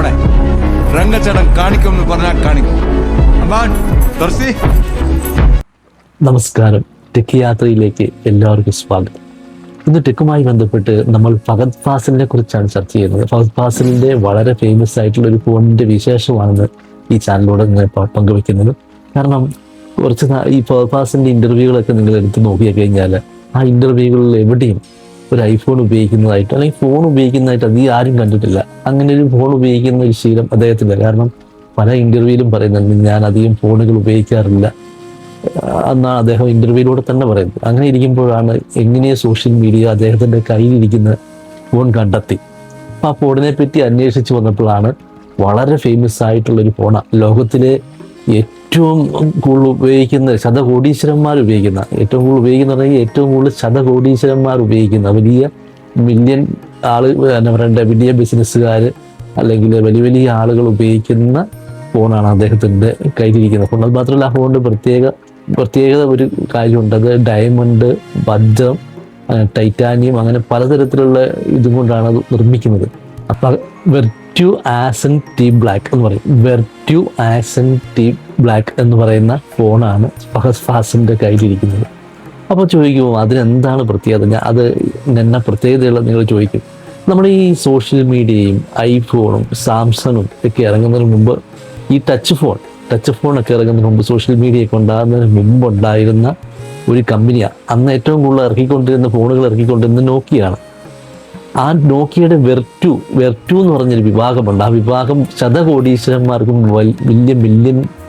പോണേ. രംഗച്ചേട്ടൻ കാണിക്കും എന്ന് പറഞ്ഞാൽ കാണിക്കും. നമസ്കാരം. ടെക് യാത്രയിലേക്ക് എല്ലാവർക്കും സ്വാഗതം. ഇന്ന് ടെക്കുമായി ബന്ധപ്പെട്ട് നമ്മൾ ഫഹദ് ഫാസിലിനെ കുറിച്ചാണ് ചർച്ച ചെയ്യുന്നത്. ഫഹദ് ഫാസിലിന്റെ വളരെ ഫേമസ് ആയിട്ടുള്ള ഒരു ഫോണിന്റെ വിശേഷമാണെന്ന് ഈ ചാനലിലൂടെ നിങ്ങൾ പങ്കുവെക്കുന്നത് കാരണം കുറച്ച് ഈ ഫഹദ് ഫാസിന്റെ ഇന്റർവ്യൂകളൊക്കെ നിങ്ങൾ എടുത്ത് നോക്കിയാൽ കഴിഞ്ഞാൽ ആ ഇന്റർവ്യൂകളിൽ എവിടെയും ഒരു ഐഫോൺ ഉപയോഗിക്കുന്നതായിട്ട് അല്ലെങ്കിൽ ഫോൺ ഉപയോഗിക്കുന്നതായിട്ട് അധികം ആരും കണ്ടിട്ടില്ല. അങ്ങനെ ഒരു ഫോൺ ഉപയോഗിക്കുന്ന ഒരു ശീലം അദ്ദേഹത്തിന്റെ കാരണം പല ഇന്റർവ്യൂവിലും പറയുന്നുണ്ട് ഞാൻ അധികം ഫോണുകൾ ഉപയോഗിക്കാറില്ല. എന്നാണ് അദ്ദേഹം ഇന്റർവ്യൂവിലൂടെ തന്നെ പറയുന്നത്. അങ്ങനെ ഇരിക്കുമ്പോഴാണ് എങ്ങനെ സോഷ്യൽ മീഡിയ അദ്ദേഹത്തിന്റെ കയ്യിലിരിക്കുന്ന ഫോൺ കണ്ടെത്തി. അപ്പം ആ ഫോണിനെ പറ്റി അന്വേഷിച്ച് വന്നപ്പോഴാണ് വളരെ ഫേമസ് ആയിട്ടുള്ള ഒരു ഫോണാണ് ലോകത്തിലെ ഏറ്റവും കൂടുതൽ ഉപയോഗിക്കുന്ന ശതകോടീശ്വരന്മാർ ഉപയോഗിക്കുന്ന ഏറ്റവും കൂടുതൽ ഉപയോഗിക്കുന്ന പറഞ്ഞാൽ ഏറ്റവും കൂടുതൽ ശതകോടീശ്വരന്മാർ ഉപയോഗിക്കുന്ന വലിയ മില്യൺ ആൾ എന്താ പറയണ്ട വലിയ ബിസിനസ്സുകാർ അല്ലെങ്കിൽ വലിയ വലിയ ആളുകൾ ഉപയോഗിക്കുന്ന ഫോണാണ് അദ്ദേഹത്തിന്റെ കയ്യിലിരിക്കുന്ന ഫോൺ അത് മാത്രമല്ല ആ ഫോണിന്റെ പ്രത്യേക പ്രത്യേകത ഒരു കാര്യമുണ്ട്. അത് ഡയമണ്ട് വജ്രം ടൈറ്റാനിയം അങ്ങനെ പലതരത്തിലുള്ള ഇതുകൊണ്ടാണ് അത് നിർമ്മിക്കുന്നത്. അപ്പം വെർട്യു ആസൻ ടി ബ്ലാക്ക് എന്ന് പറയും. വെർട്യു ആസൻ ടി ബ്ലാക്ക് എന്ന് പറയുന്ന ഫോണാണ് ഫഹസ് ഫാസിന്റെ കയ്യിലിരിക്കുന്നത്. അപ്പോൾ ചോദിക്കുമോ അതിനെന്താണ് പ്രത്യേകത? ഞാൻ അത് എന്ന പ്രത്യേകതയുള്ള നിങ്ങൾ ചോദിക്കും. നമ്മൾ ഈ സോഷ്യൽ മീഡിയയും ഐഫോണും സാംസങ്ങും ഒക്കെ ഇറങ്ങുന്നതിന് മുമ്പ് ഈ ടച്ച് ഫോൺ ടച്ച് ഫോണൊക്കെ ഇറങ്ങുന്നതിന് മുമ്പ് സോഷ്യൽ മീഡിയ ഒക്കെ ഉണ്ടാകുന്നതിന് മുമ്പ് ഉണ്ടായിരുന്ന ഒരു കമ്പനിയാണ് അന്ന് ഏറ്റവും കൂടുതൽ ഇറക്കിക്കൊണ്ടിരുന്ന ഫോണുകൾ ഇറക്കിക്കൊണ്ടിരുന്ന നോക്കിയാണ്. ആ നോക്കിയുടെ വെർറ്റു വെർറ്റു എന്ന് പറഞ്ഞൊരു വിഭാഗമുണ്ട്. ആ വിഭാഗം ശതകോടീശ്വരന്മാർക്കും വലിയ മില്യൺ ആ,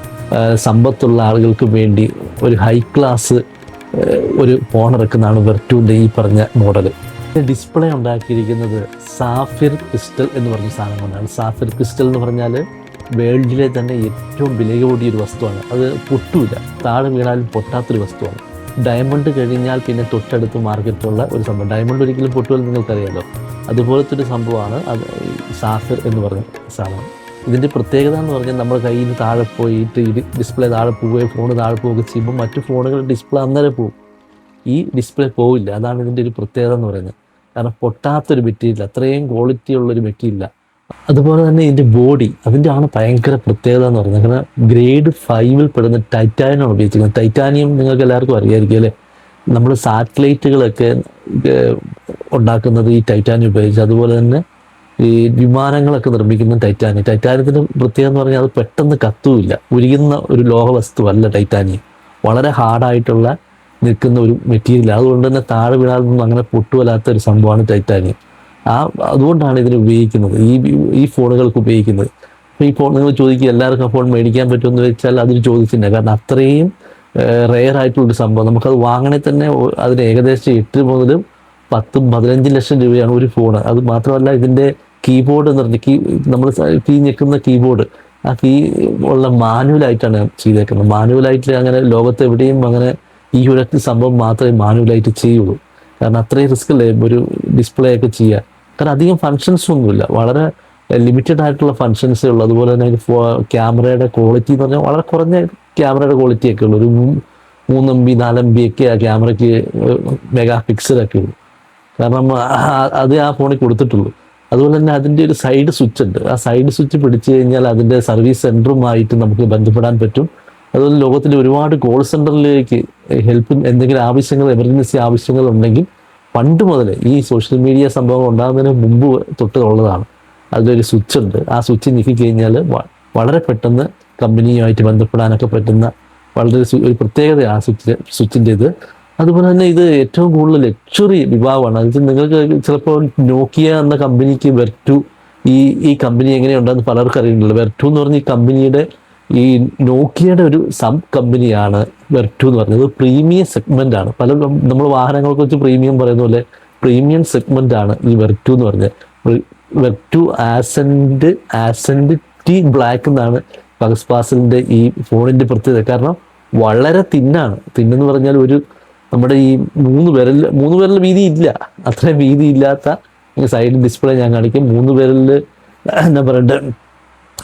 സമ്പത്തുള്ള ആളുകൾക്ക് വേണ്ടി ഒരു ഹൈ ക്ലാസ് ഒരു ഫോൺ ഇറക്കുന്നതാണ് വെർട്ടൂന്റെ ഈ പറഞ്ഞ മോഡൽ ഡിസ്പ്ലേ ഉണ്ടാക്കിയിരിക്കുന്നത് സാഫിർ ക്രിസ്റ്റൽ എന്ന് പറഞ്ഞ സാധനം കൊണ്ടാണ്. സാഫിർ ക്രിസ്റ്റൽ എന്ന് പറഞ്ഞാൽ വേൾഡിലെ തന്നെ ഏറ്റവും വില കൂടിയ ഒരു വസ്തുവാണ്. അത് പൊട്ടൂല. താഴെ വീണാലും പൊട്ടാത്തൊരു വസ്തുവാണ്. ഡയമണ്ട് കഴിഞ്ഞാൽ പിന്നെ തൊട്ടടുത്ത് മാർക്കറ്റുള്ള ഒരു സംഭവം. ഡയമണ്ട് ഒരിക്കലും പൊട്ടുമെന്ന് നിങ്ങൾക്കറിയാലോ. അതുപോലത്തെ ഒരു സംഭവമാണ് അത് സാഫിർ എന്ന് പറഞ്ഞ സാധനം. ഇതിന്റെ പ്രത്യേകത എന്ന് പറഞ്ഞാൽ നമ്മൾ കയ്യിൽ നിന്ന് താഴെ പോയിട്ട് ഇത് ഡിസ്പ്ലേ താഴെ പോവുകയോ ഫോൺ താഴെ പോവുകയൊക്കെ ചെയ്യുമ്പോൾ മറ്റു ഫോണുകളുടെ ഡിസ്പ്ലേ അന്നേരം പോവും ഈ ഡിസ്പ്ലേ പോവില്ല. അതാണ് ഇതിന്റെ ഒരു പ്രത്യേകത എന്ന് പറയുന്നത്. കാരണം പൊട്ടാത്തൊരു മെറ്റീരിയൽ അത്രയും ക്വാളിറ്റി ഉള്ളൊരു മെറ്റീരിയൽ അതുപോലെ തന്നെ ഇതിന്റെ ബോഡി അതിന്റെ ആണ് ഭയങ്കര പ്രത്യേകത എന്ന് പറയുന്നത്. കാരണം ഗ്രേഡ് ഫൈവിൽ പെടുന്ന ടൈറ്റാനിയം ആണ് ഉപയോഗിച്ചിരിക്കുന്നത്. ടൈറ്റാനിയം നിങ്ങൾക്ക് എല്ലാവർക്കും അറിയായിരിക്കും അല്ലേ? നമ്മൾ സാറ്റലൈറ്റുകളൊക്കെ ഉണ്ടാക്കുന്നത് ഈ ടൈറ്റാനിയം ഉപയോഗിച്ച്. അതുപോലെ തന്നെ ഈ വിമാനങ്ങളൊക്കെ നിർമ്മിക്കുന്ന ടൈറ്റാനിയം ടൈറ്റാനിയത്തിന്റെ പ്രത്യേകത എന്ന് പറഞ്ഞാൽ അത് പെട്ടെന്ന് കത്തുമില്ല ഉരുകുന്ന ഒരു ലോഹ വസ്തുവല്ല ടൈറ്റാനിയം വളരെ ഹാർഡായിട്ടുള്ള നിൽക്കുന്ന ഒരു മെറ്റീരിയൽ അതുകൊണ്ട് തന്നെ താഴെ വീണാലൊന്നും അങ്ങനെ പൊട്ടുവല്ലാത്ത ഒരു സംഭവമാണ് ടൈറ്റാനിയം ആ അതുകൊണ്ടാണ് ഇതിന് ഉപയോഗിക്കുന്നത്. ഈ ഈ ഫോണുകൾക്ക് ഉപയോഗിക്കുന്നത്. അപ്പോൾ ഈ ഫോൺ നിങ്ങൾ ചോദിക്കുക എല്ലാവർക്കും ആ ഫോൺ മേടിക്കാൻ പറ്റുമെന്ന് വെച്ചാൽ അതിന് ചോദിച്ചില്ല. കാരണം അത്രയും റെയർ ആയിട്ടുള്ളൊരു സംഭവം. നമുക്കത് വാങ്ങണേ തന്നെ അതിന് ഏകദേശം എട്ട് മുതലും പത്തും പതിനഞ്ച് ലക്ഷം രൂപയാണ് ഒരു ഫോൺ അത് മാത്രമല്ല ഇതിന്റെ കീബോർഡ് എന്ന് പറഞ്ഞ കീ നമ്മൾ കീ ഞെക്കുന്ന കീബോർഡ്. ആ കീ ഉള്ള മാനുവലായിട്ടാണ് ചെയ്തേക്കുന്നത്. മാനുവലായിട്ട് അങ്ങനെ ലോകത്ത് എവിടെയും അങ്ങനെ ഈ ഒരു സംഭവം മാത്രമേ മാനുവലായിട്ട് ചെയ്യുള്ളൂ. കാരണം അത്രയും റിസ്ക് അല്ലേ ഒരു ഡിസ്പ്ലേ ഒക്കെ ചെയ്യുക. കാരണം അധികം ഫങ്ഷൻസ് ഒന്നുമില്ല. വളരെ ലിമിറ്റഡ് ആയിട്ടുള്ള ഫങ്ഷൻസേ ഉള്ളൂ. അതുപോലെ തന്നെ ക്യാമറയുടെ ക്വാളിറ്റി എന്ന് പറഞ്ഞാൽ വളരെ കുറഞ്ഞ ക്യാമറയുടെ ക്വാളിറ്റി ഒക്കെ ഉള്ളൂ. ഒരു മൂന്ന് എം ബി നാല് എം ബി ഒക്കെ ആ ക്യാമറയ്ക്ക് മെഗാ പിക്സലൊക്കെ ഉള്ളൂ. കാരണം അത് ആ ഫോണിൽ കൊടുത്തിട്ടുള്ളൂ. അതുപോലെ തന്നെ അതിന്റെ ഒരു സൈഡ് സ്വിച്ച് ഉണ്ട്. ആ സൈഡ് സ്വിച്ച് പിടിച്ചു കഴിഞ്ഞാൽ അതിന്റെ സർവീസ് സെന്ററുമായിട്ട് നമുക്ക് ബന്ധപ്പെടാൻ പറ്റും. അതുപോലെ ലോകത്തിലെ ഒരുപാട് കോൾ സെന്ററിലേക്ക് ഹെൽപ്പും എന്തെങ്കിലും ആവശ്യങ്ങൾ എമർജൻസി ആവശ്യങ്ങൾ ഉണ്ടെങ്കിൽ പണ്ട് മുതൽ ഈ സോഷ്യൽ മീഡിയ സംഭവം ഉണ്ടാകുന്നതിന് മുമ്പ് തൊട്ട് ഉള്ളതാണ്. അതിലൊരു സ്വിച്ച് ഉണ്ട്. ആ സ്വിച്ച് നീക്കി കഴിഞ്ഞാൽ വളരെ പെട്ടെന്ന് കമ്പനിയുമായിട്ട് ബന്ധപ്പെടാനൊക്കെ പറ്റുന്ന വളരെ ഒരു പ്രത്യേകതയാണ് ആ സ്വിച്ച് സ്വിച്ചിന്റെ ഇത് അതുപോലെ തന്നെ ഇത് ഏറ്റവും കൂടുതൽ ലക്ഷറി വിഭാഗമാണ്. അത് നിങ്ങൾക്ക് ചിലപ്പോൾ നോക്കിയ എന്ന കമ്പനിക്ക് വെർട്ടു ഈ ഈ കമ്പനി എങ്ങനെയുണ്ടെന്ന് പലർക്കും അറിയുന്നില്ല വെർട്ടു എന്ന് പറഞ്ഞ ഈ കമ്പനിയുടെ ഈ നോക്കിയയുടെ ഒരു സബ് കമ്പനിയാണ് വെർട്ടു എന്ന് പറയുന്നത് പ്രീമിയം സെഗ്മെന്റ് ആണ്. പല നമ്മൾ വാഹനങ്ങളെ കുറിച്ച് പ്രീമിയം പറയുന്ന പോലെ പ്രീമിയം സെഗ്മെന്റ് ആണ് ഈ വെർട്ടു എന്ന് പറഞ്ഞത്. വെർട്ടു ആസെന്റ് ആസെന്റ് ടി ബ്ലാക്ക് എന്നാണ് പകസ്പാസലിന്റെ ഈ ഫോണിന്റെ പ്രത്യേകത. കാരണം വളരെ തിന്നാണ്. തിന്നെന്ന് പറഞ്ഞാൽ ഒരു നമ്മുടെ ഈ മൂന്ന് വിരൽ മൂന്ന് വിരൽ വീതി ഇല്ല. അത്രയും വീതി ഇല്ലാത്ത സൈഡ് ഡിസ്പ്ലേ ഞാൻ കാണിക്കും. മൂന്ന് വിരലിൽ എന്താ പറയണ്ടേ?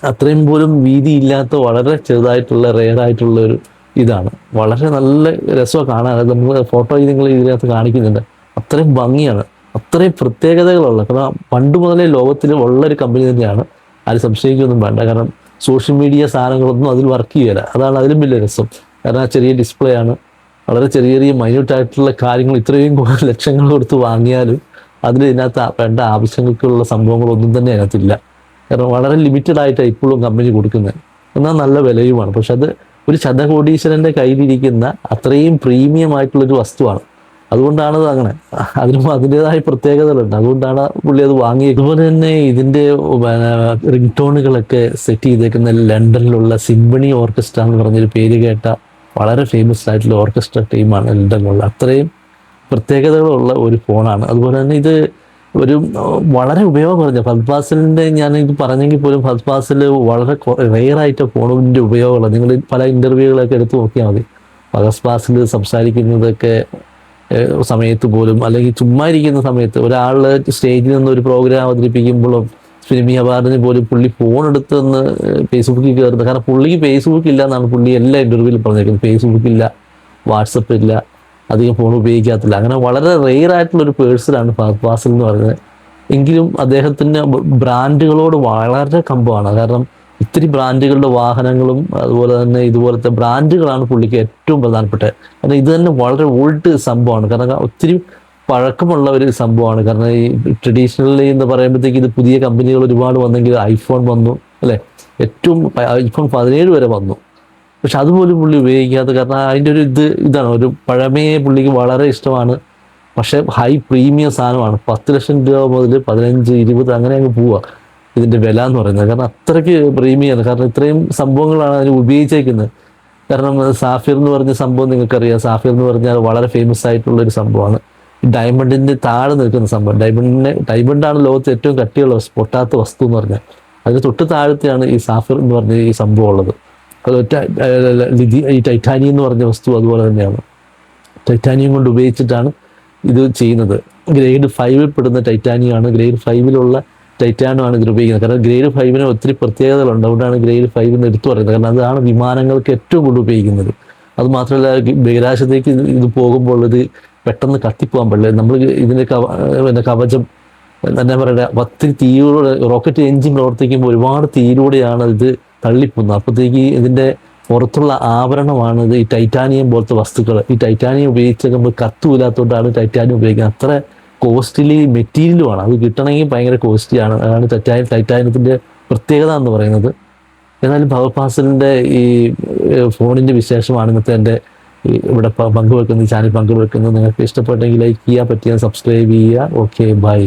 അത്രയും പോലും വീതി ഇല്ലാത്ത വളരെ ചെറുതായിട്ടുള്ള റെയർ ആയിട്ടുള്ള ഒരു ഇതാണ്. വളരെ നല്ല രസമാണ് കാണാൻ. നമ്മൾ ഫോട്ടോ നിങ്ങൾ ഇതിനകത്ത് കാണിക്കുന്നുണ്ട്. അത്രയും ഭംഗിയാണ്. അത്രയും പ്രത്യേകതകളുള്ള കാരണം പണ്ട് മുതലേ ലോകത്തിൽ ഉള്ള ഒരു കമ്പനി തന്നെയാണ്. അത് സംശയിക്കൊന്നും വേണ്ട. കാരണം സോഷ്യൽ മീഡിയ സാധനങ്ങളൊന്നും അതിൽ വർക്ക് ചെയ്യില്ല. അതാണ് അതിലും വലിയ രസം. കാരണം ചെറിയ ഡിസ്പ്ലേ ആണ്. വളരെ ചെറിയ ചെറിയ മൈന്യൂട്ടായിട്ടുള്ള കാര്യങ്ങൾ ഇത്രയും ലക്ഷങ്ങൾ കൊടുത്ത് വാങ്ങിയാലും അതിൽ ഇതിനകത്ത് വേണ്ട ആവശ്യങ്ങൾക്കുള്ള സംഭവങ്ങളൊന്നും തന്നെ അതിനകത്തില്ല. കാരണം വളരെ ലിമിറ്റഡ് ആയിട്ടാണ് ഇപ്പോഴും കമ്പനി കൊടുക്കുന്നത് എന്നാൽ നല്ല വിലയുമാണ്. പക്ഷെ അത് ഒരു ശതകോടീശ്വരന്റെ കയ്യിലിരിക്കുന്ന അത്രയും പ്രീമിയം ആയിട്ടുള്ളൊരു വസ്തുവാണ്. അതുകൊണ്ടാണ് അത് അങ്ങനെ. അതിനും അതിന്റെതായ പ്രത്യേകതകളുണ്ട്. അതുകൊണ്ടാണ് പുള്ളി അത് വാങ്ങിയത്. അതുപോലെ തന്നെ ഇതിന്റെ റിംഗ് ടോണുകളൊക്കെ സെറ്റ് ചെയ്തേക്കുന്ന ലണ്ടനിലുള്ള സിംബണി ഓർക്കസ്ട്ര എന്ന് പറഞ്ഞൊരു പേര് കേട്ട വളരെ ഫേമസ് ആയിട്ടുള്ള ഓർക്കസ്ട്ര ടീമാണ് ലണ്ടനിലുള്ള അത്രയും പ്രത്യേകതകളുള്ള ഒരു ഫോണാണ് അതുപോലെ തന്നെ ഇത് ഒരു വളരെ ഉപയോഗം കുറഞ്ഞ ഫത്ബാസിലിന്റെ ഞാൻ ഇത് പറഞ്ഞെങ്കിൽ പോലും ഫത്ബാസിൽ വളരെ റെയർ ആയിട്ട് ഫോണിന്റെ ഉപയോഗമുള്ള നിങ്ങൾ പല ഇന്റർവ്യൂകളൊക്കെ എടുത്ത് നോക്കിയാൽ മതി. ഫത്ബാസിൽ സംസാരിക്കുന്നതൊക്കെ സമയത്ത് പോലും അല്ലെങ്കിൽ ചുമ്മാ ഇരിക്കുന്ന സമയത്ത് ഒരാൾ സ്റ്റേജിൽ നിന്ന് ഒരു പ്രോഗ്രാം അവതരിപ്പിക്കുമ്പോഴും ഫിലിമി അവാർഡിന് പോലും പുള്ളി ഫോൺ എടുത്തെന്ന് ഫേസ്ബുക്കിൽ കയറുന്നത് കാരണം പുള്ളിക്ക് ഫേസ്ബുക്ക് ഇല്ല എന്നാണ് പുള്ളി എല്ലാ ഇന്റർവ്യൂവിലും പറഞ്ഞേക്കുന്നത്. ഫേസ്ബുക്ക് ഇല്ല വാട്സപ്പ് ഇല്ല അധികം ഫോൺ ഉപയോഗിക്കാത്തില്ല. അങ്ങനെ വളരെ റെയർ ആയിട്ടുള്ള ഒരു പേഴ്സണാണ് ഫാസിൽ എന്ന് പറയുന്നത്. എങ്കിലും അദ്ദേഹത്തിന് ബ്രാൻഡുകളോട് വളരെ കമ്പമാണ്. കാരണം ഇത്തിരി ബ്രാൻഡുകളുടെ വാഹനങ്ങളും അതുപോലെ തന്നെ ഇതുപോലത്തെ ബ്രാൻഡുകളാണ് പുള്ളിക്ക് ഏറ്റവും പ്രധാനപ്പെട്ടത്. കാരണം ഇത് തന്നെ വളരെ ഓൾഡ് സംഭവമാണ്. കാരണം ഒത്തിരി പഴക്കമുള്ള ഒരു സംഭവമാണ്. കാരണം ഈ ട്രഡീഷണലി എന്ന് പറയുമ്പോഴത്തേക്ക് ഇത് പുതിയ കമ്പനികൾ ഒരുപാട് വന്നെങ്കിൽ ഐഫോൺ വന്നു അല്ലേ? ഏറ്റവും ഐഫോൺ പതിനേഴ് വരെ വന്നു. പക്ഷെ അതുപോലും പുള്ളി ഉപയോഗിക്കാത്ത കാരണം അതിന്റെ ഒരു ഇത് ഇതാണ്. ഒരു പഴമയെ പുള്ളിക്ക് വളരെ ഇഷ്ടമാണ്. പക്ഷേ ഹൈ പ്രീമിയം സാധനമാണ്. പത്ത് ലക്ഷം രൂപ മുതൽ പതിനഞ്ച് ഇരുപത് അങ്ങനെ അങ്ങ് പോവുക ഇതിന്റെ വില എന്ന് പറയുന്നത്. കാരണം അത്രയ്ക്ക് പ്രീമിയമാണ് കാരണം ഇത്രയും സംഭവങ്ങളാണ് അതിന് ഉപയോഗിച്ചേക്കുന്നത്. കാരണം സാഫിർ എന്ന് പറഞ്ഞ സംഭവം നിങ്ങൾക്കറിയാം. സാഫിർ എന്ന് പറഞ്ഞാൽ വളരെ ഫേമസ് ആയിട്ടുള്ള ഒരു സംഭവമാണ്. ഡയമണ്ടിന്റെ താഴെ നിൽക്കുന്ന സംഭവം. ഡയമണ്ടിനെ ഡയമണ്ടാണ് ലോകത്ത് ഏറ്റവും കട്ടിയുള്ള പൊട്ടാത്ത വസ്തു എന്ന് പറഞ്ഞാൽ. അതിന് തൊട്ട് താഴത്തെയാണ് ഈ സാഫിർ എന്ന് പറഞ്ഞ ഈ സംഭവം ഉള്ളത്. ഈ ടൈറ്റാനിയം എന്ന് പറഞ്ഞ വസ്തു അതുപോലെ തന്നെയാണ്. ടൈറ്റാനിയം കൊണ്ട് ഉപയോഗിച്ചിട്ടാണ് ഇത് ചെയ്യുന്നത്. ഗ്രേഡ് ഫൈവിൽ പെടുന്ന ടൈറ്റാനിയം ആണ്. ഗ്രേഡ് ഫൈവിലുള്ള ടൈറ്റാനിയം ആണ് ഇതിൽ ഉപയോഗിക്കുന്നത്. കാരണം ഗ്രേഡ് ഫൈവിന് ഒത്തിരി പ്രത്യേകതകളുണ്ട് അതുകൊണ്ടാണ് ഗ്രേഡ് ഫൈവ് എന്ന് എടുത്തു പറയുന്നത്. കാരണം അതാണ് വിമാനങ്ങൾക്ക് ഏറ്റവും കൂടുതൽ ഉപയോഗിക്കുന്നത്. അത് മാത്രമല്ല ബഹിരാശത്തേക്ക് ഇത് പോകുമ്പോൾ ഇത് പെട്ടെന്ന് കത്തിപ്പോകാൻ പാടില്ല നമ്മൾ ഇതിന്റെ പിന്നെ കവചം എന്താ പറയുക ഒത്തിരി തീയിലൂടെ റോക്കറ്റ് എഞ്ചിൻ പ്രവർത്തിക്കുമ്പോൾ ഒരുപാട് തീയിലൂടെയാണ് ഇത് തള്ളിപ്പോകുന്നത്. അപ്പോഴത്തേക്ക് ഇതിന്റെ പുറത്തുള്ള ആവരണമാണ് ഇത് ഈ ടൈറ്റാനിയം പോലത്തെ വസ്തുക്കൾ ഈ ടൈറ്റാനിയം ഉപയോഗിച്ച് നമ്മൾ കത്തുമില്ലാത്തതുകൊണ്ടാണ് ടൈറ്റാനിയം ഉപയോഗിക്കുന്നത്. അത്ര കോസ്റ്റ്ലി മെറ്റീരിയലുമാണ്. അത് കിട്ടണമെങ്കിൽ ഭയങ്കര കോസ്റ്റ്ലിയാണ് അതാണ് ടൈറ്റാനി ടൈറ്റാനിയത്തിന്റെ പ്രത്യേകത എന്ന് പറയുന്നത്. എന്നാലും ഭഗത് ഫാസിലിന്റെ ഈ ഫോണിന്റെ വിശേഷമാണ് ഇന്നത്തെ എന്റെ ഇവിടെ പങ്കുവെക്കുന്നത് ചാനൽ പങ്കുവെക്കുന്നത് നിങ്ങൾക്ക് ഇഷ്ടപ്പെട്ടെങ്കിൽ ലൈക്ക് ചെയ്യുക പറ്റിയാൽ സബ്സ്ക്രൈബ് ചെയ്യുക ഓക്കെ ബൈ